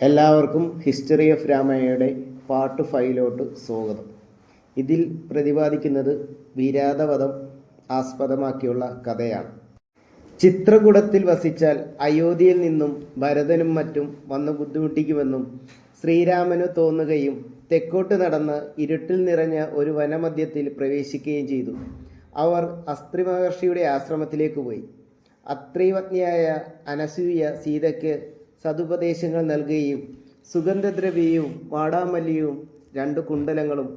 എല്ലാവർക്കും history of രാമയ്യയുടെ part ഫൈവിലോട്ട് സ്വാഗതം. ഇതിൽ പ്രതിപാദിക്കുന്നത് വിരാതവധം ആസ്പദമാക്കിയുള്ള കഥയാണ്. ചിത്രകൂടത്തിൽ വസിച്ചാൽ അയോധ്യയിൽ നിന്നും ഭരതനും മറ്റും വന്ന് ബുദ്ധിമുട്ടിക്കുമെന്നും ശ്രീരാമന് തോന്നുകയും തെക്കോട്ട് നടന്ന് ഇരുട്ടിൽ നിറഞ്ഞ ഒരു വനമധ്യത്തിൽ പ്രവേശിക്കുകയും ചെയ്തു. അവർ അസ്ത്രി മഹർഷിയുടെ ആശ്രമത്തിലേക്ക് പോയി. അത്രീപത്നിയായ അനസൂയ സീതയ്ക്ക് സതുപദേശങ്ങൾ നൽകുകയും സുഗന്ധദ്രവ്യവും വാടാമല്ലിയും രണ്ട് കുണ്ടലങ്ങളും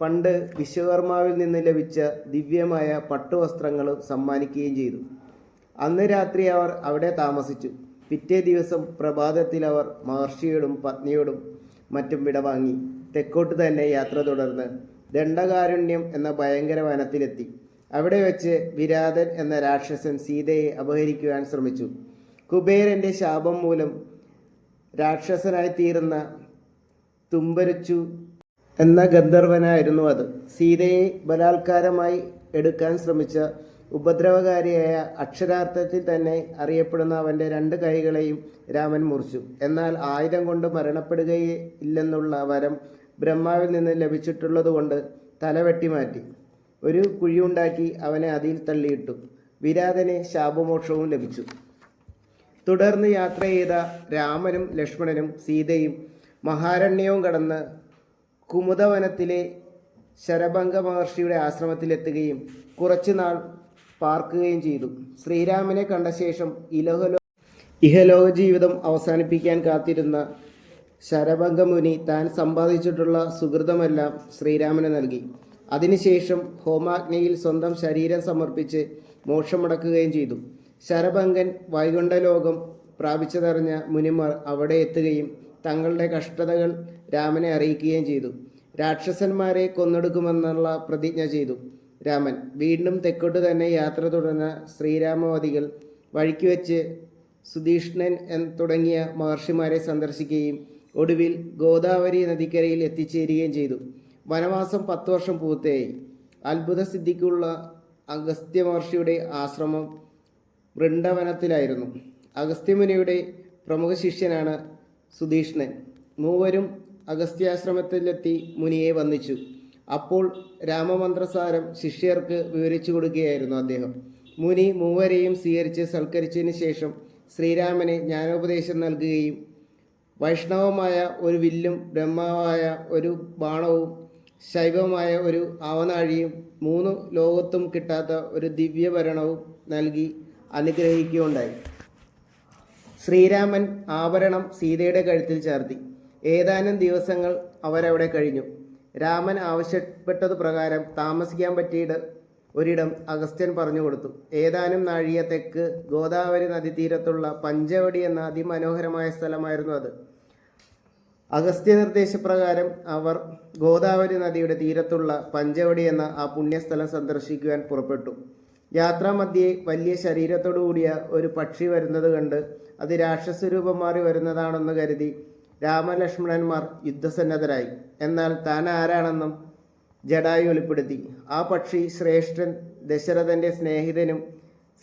പണ്ട് വിശ്വകർമാവിൽ നിന്ന് ലഭിച്ച ദിവ്യമായ പട്ടുവസ്ത്രങ്ങളും സമ്മാനിക്കുകയും ചെയ്തു. അന്ന് രാത്രി അവർ അവിടെ താമസിച്ചു. പിറ്റേ ദിവസം പ്രഭാതത്തിൽ അവർ മഹർഷിയോടും പത്നിയോടും മറ്റും വിടവാങ്ങി തെക്കോട്ട് തന്നെ യാത്ര തുടർന്ന് ദണ്ഡകാരുണ്യം എന്ന ഭയങ്കര വനത്തിലെത്തി. അവിടെ വെച്ച് വിരാതൻ എന്ന രാക്ഷസൻ സീതയെ അപഹരിക്കുവാൻ ശ്രമിച്ചു. കുബേരന്റെ ശാപം മൂലം രാക്ഷസനായി തീരുന്ന തുമ്പരച്ചു എന്ന ഗന്ധർവനായിരുന്നു അത്. സീതയെ ബലാത്കാരമായി എടുക്കാൻ ശ്രമിച്ച ഉപദ്രവകാരിയായ അക്ഷരാർത്ഥത്തിൽ തന്നെ അറിയപ്പെടുന്ന അവന്റെ രണ്ട് കൈകളെയും രാമൻ മുറിച്ചു. എന്നാൽ ആയുധം കൊണ്ട് മരണപ്പെടുകയില്ലെന്നുള്ള വരം ബ്രഹ്മാവിൽ നിന്ന് ലഭിച്ചിട്ടുള്ളതുകൊണ്ട് തല വെട്ടിമാറ്റി ഒരു കുഴിയുണ്ടാക്കി അവനെ അതിൽ തള്ളിയിട്ടു. വിരാതനെ ശാപമോക്ഷവും ലഭിച്ചു. തുടർന്ന് യാത്ര ചെയ്ത രാമനും ലക്ഷ്മണനും സീതയും മഹാരണ്യവും കടന്ന് കുമുദവനത്തിലെ ശരഭംഗ മഹർഷിയുടെ ആശ്രമത്തിലെത്തുകയും കുറച്ചുനാൾ പാർക്കുകയും ചെയ്തു. ശ്രീരാമനെ കണ്ട ശേഷം ഇലഹലോ ഇഹലോക ജീവിതം അവസാനിപ്പിക്കാൻ കാത്തിരുന്ന ശരഭംഗമുനി താൻ സമ്പാദിച്ചിട്ടുള്ള സുഹൃതമെല്ലാം ശ്രീരാമന് നൽകി. അതിനുശേഷം ഹോമാഗ്നിയിൽ സ്വന്തം ശരീരം സമർപ്പിച്ച് മോക്ഷമടക്കുകയും ചെയ്തു. ശരഭംഗൻ വൈകുണ്ഠലോകം പ്രാപിച്ചതറിഞ്ഞ മുനിമാർ അവിടെ എത്തുകയും തങ്ങളുടെ കഷ്ടതകൾ രാമനെ അറിയിക്കുകയും ചെയ്തു. രാക്ഷസന്മാരെ കൊന്നൊടുക്കുമെന്നുള്ള പ്രതിജ്ഞ ചെയ്തു. രാമൻ വീണ്ടും തെക്കോട്ട് തന്നെ യാത്ര തുടർന്ന ശ്രീരാമവാദികൾ വഴിക്ക് വെച്ച് സുധീഷ്ണൻ തുടങ്ങിയ മഹർഷിമാരെ സന്ദർശിക്കുകയും ഒടുവിൽ ഗോദാവരി നദിക്കരയിൽ എത്തിച്ചേരുകയും ചെയ്തു. വനവാസം പത്ത് വർഷം പൂർത്തിയായി. അത്ഭുത സിദ്ധിക്കുള്ള അഗസ്ത്യ മഹർഷിയുടെ ആശ്രമം വൃന്ദവനത്തിലായിരുന്നു. അഗസ്ത്യമുനിയുടെ പ്രമുഖ ശിഷ്യനാണ് സുധീഷ്ണൻ. മൂവരും അഗസ്ത്യാശ്രമത്തിലെത്തി മുനിയെ വന്ദിച്ചു. അപ്പോൾ രാമമന്ത്രസാരം ശിഷ്യർക്ക് വിവരിച്ചു കൊടുക്കുകയായിരുന്നു അദ്ദേഹം. മുനി മൂവരെയും സ്വീകരിച്ച് സൽക്കരിച്ചതിന് ശേഷം ശ്രീരാമനെ ജ്ഞാനോപദേശം നൽകുകയും വൈഷ്ണവമായ ഒരു വില്ലും ബ്രഹ്മാവായ ഒരു ബാണവും ശൈവമായ ഒരു ആവനാഴിയും മൂന്ന് ലോകത്തും കിട്ടാത്ത ഒരു ദിവ്യഭരണവും നൽകി അനുഗ്രഹിക്കുകയുണ്ടായി. ശ്രീരാമൻ ആവരണം സീതയുടെ കഴുത്തിൽ ചേർത്തി. ഏതാനും ദിവസങ്ങൾ അവരവിടെ കഴിഞ്ഞു. രാമൻ ആവശ്യപ്പെട്ടത് പ്രകാരം താമസിക്കാൻ പറ്റിയിട ഒരിടം അഗസ്ത്യൻ പറഞ്ഞു കൊടുത്തു. ഏതാനും നാഴിക തെക്ക് ഗോദാവരി നദീതീരത്തുള്ള പഞ്ചവടി എന്ന അതിമനോഹരമായ സ്ഥലമായിരുന്നു അത്. അഗസ്ത്യ നിർദ്ദേശപ്രകാരം അവർ ഗോദാവരി നദിയുടെ തീരത്തുള്ള പഞ്ചവടി എന്ന ആ പുണ്യസ്ഥലം സന്ദർശിക്കുവാൻ പുറപ്പെട്ടു. യാത്രാമധ്യേ വലിയ ശരീരത്തോടു കൂടിയ ഒരു പക്ഷി വരുന്നത് കണ്ട് അത് രാക്ഷസരൂപം മാറി വരുന്നതാണെന്ന് കരുതി രാമലക്ഷ്മണന്മാർ യുദ്ധസന്നദ്ധരായി. എന്നാൽ താൻ ആരാണെന്നും ജഡായു വെളിപ്പെടുത്തി. ആ പക്ഷി ശ്രേഷ്ഠൻ ദശരഥന്റെ സ്നേഹിതനും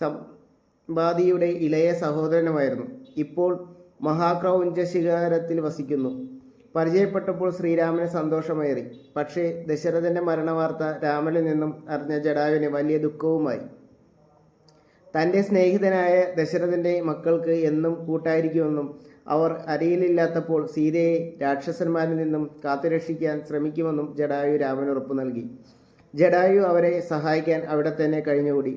സമ്പാദിയുടെ ഇളയ സഹോദരനുമായിരുന്നു. ഇപ്പോൾ മഹാക്രൗഞ്ച ശിഖരത്തിൽ വസിക്കുന്നു. പരിചയപ്പെട്ടപ്പോൾ ശ്രീരാമന് സന്തോഷമേറി. പക്ഷേ ദശരഥന്റെ മരണവാർത്ത രാമനിൽ നിന്നും അറിഞ്ഞ ജഡായുവിന് വലിയ ദുഃഖവുമായി. തന്റെ സ്നേഹിതനായ ദശരഥന്റെ മക്കൾക്ക് എന്നും കൂട്ടായിരിക്കുമെന്നും അവർ അരിയിലില്ലാത്തപ്പോൾ സീതയെ രാക്ഷസന്മാരിൽ നിന്നും കാത്തുരക്ഷിക്കാൻ ശ്രമിക്കുമെന്നും ജഡായു രാമന് ഉറപ്പു നൽകി. ജഡായു അവരെ സഹായിക്കാൻ അവിടെ തന്നെ കഴിഞ്ഞുകൂടി.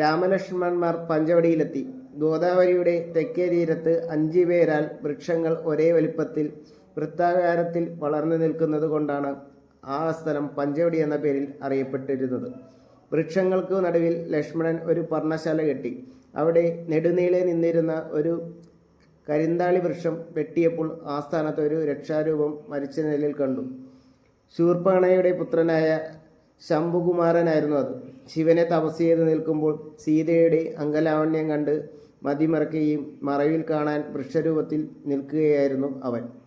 രാമലക്ഷ്മണന്മാർ പഞ്ചവടിയിലെത്തി. ഗോദാവരിയുടെ തെക്കേ തീരത്ത് അഞ്ചു പേരാൽ വൃക്ഷങ്ങൾ ഒരേ വലിപ്പത്തിൽ വൃത്താകാരത്തിൽ വളർന്നു നിൽക്കുന്നത് കൊണ്ടാണ് ആ സ്ഥലം പഞ്ചവടി എന്ന പേരിൽ അറിയപ്പെട്ടിരുന്നത്. വൃക്ഷങ്ങൾക്ക് നടുവിൽ ലക്ഷ്മണൻ ഒരു പർണശാല കെട്ടി. അവിടെ നെടുനീളെ നിന്നിരുന്ന ഒരു കരിന്താളി വൃക്ഷം വെട്ടിയപ്പോൾ ആ സ്ഥാനത്ത് ഒരു രക്ഷാരൂപം മരിച്ച നിലയിൽ കണ്ടു. ശൂർപ്പണയുടെ പുത്രനായ ശംഭുകുമാരനായിരുന്നു അത്. ശിവനെ തപസ് ചെയ്ത് നിൽക്കുമ്പോൾ സീതയുടെ അങ്കലാവണ്യം കണ്ട് മതിമറക്കുകയും മറവിൽ കാണാൻ വൃക്ഷരൂപത്തിൽ നിൽക്കുകയായിരുന്നു അവൻ.